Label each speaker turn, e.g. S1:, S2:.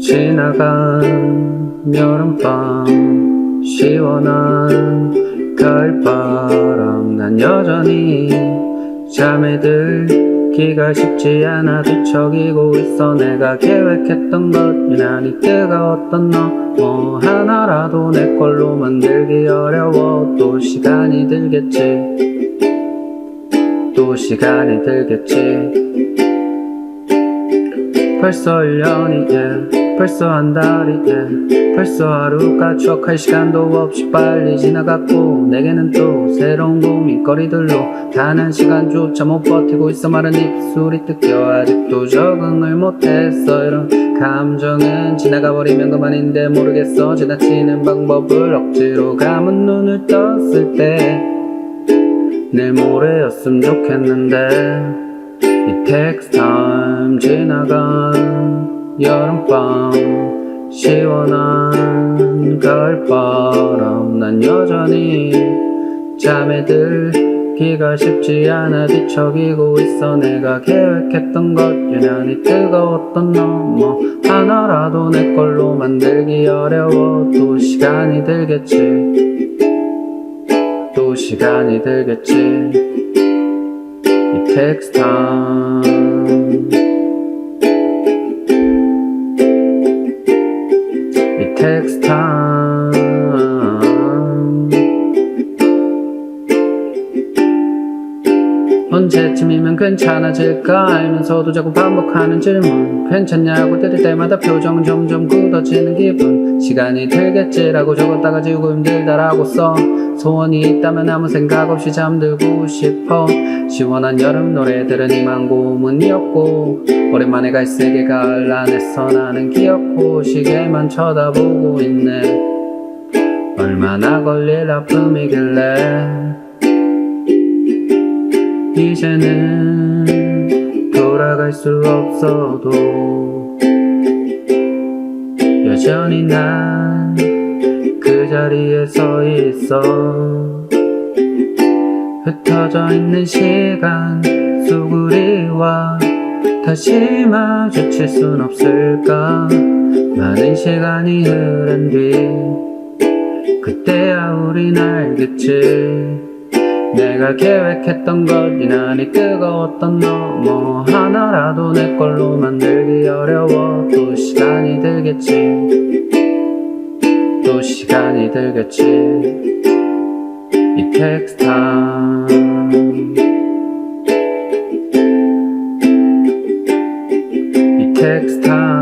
S1: 지나간 여름밤 시원한 가을바람. 난 여전히 잠에 들기가 쉽지 않아 뒤척이고 있어. 내가 계획했던 것 유난히 뜨거웠던 너뭐 하나라도 내 걸로 만들기 어려워. 또 시간이 들겠지. 또 시간이 들겠지 벌써 1년이 예 벌써 한 달이 예 벌써 하루가 추억할 시간도 없이 빨리 지나갔고 내게는 또 새로운 고민거리들로 단 한 시간조차 못 버티고 있어 마른 입술이 뜯겨 아직도 적응을 못했어. 이런 감정은 지나가 버리면 그만인데 모르겠어. 지나치는 방법을 억지로 감은 눈을 떴을 때 내일 모레였으면 좋겠는데 takes time 지나간 여름밤 시원한 가을바람. 난 여전히 잠에 들기가 쉽지 않아 뒤척이고 있어. 내가 계획했던 것 유난히 뜨거웠던 너뭐 하나라도 내 걸로 만들기 어려워. 또 시간이 들겠지. 또 시간이 들겠지 takes time. It takes time. 언제쯤이면 괜찮아질까 알면서도 자꾸 반복하는 질문 괜찮냐고 들을 때마다 표정은 점점 굳어지는 기분 시간이 들겠지라고 적었다가 지우고 힘들다라고 써 소원이 있다면 아무 생각 없이 잠들고 싶어. 시원한 여름 노래들은 이만 고문이었고 오랜만에 갈색의 가을 안에서 나는 귀엽고 시계만 쳐다보고 있네. 얼마나 걸릴 아픔이길래. 이제는 돌아갈 수 없어도 여전히 난 그 자리에 서 있어. 흩어져 있는 시간 수구리와 다시 마주칠 순 없을까? 많은 시간이 흐른 뒤 그때야 우린 알겠지 내가 계획했던 것 유난히 뜨거웠던 너뭐 하나라도 내 걸로 만들기 어려워 또 시간이 들겠지 또 시간이 들겠지 time It takes time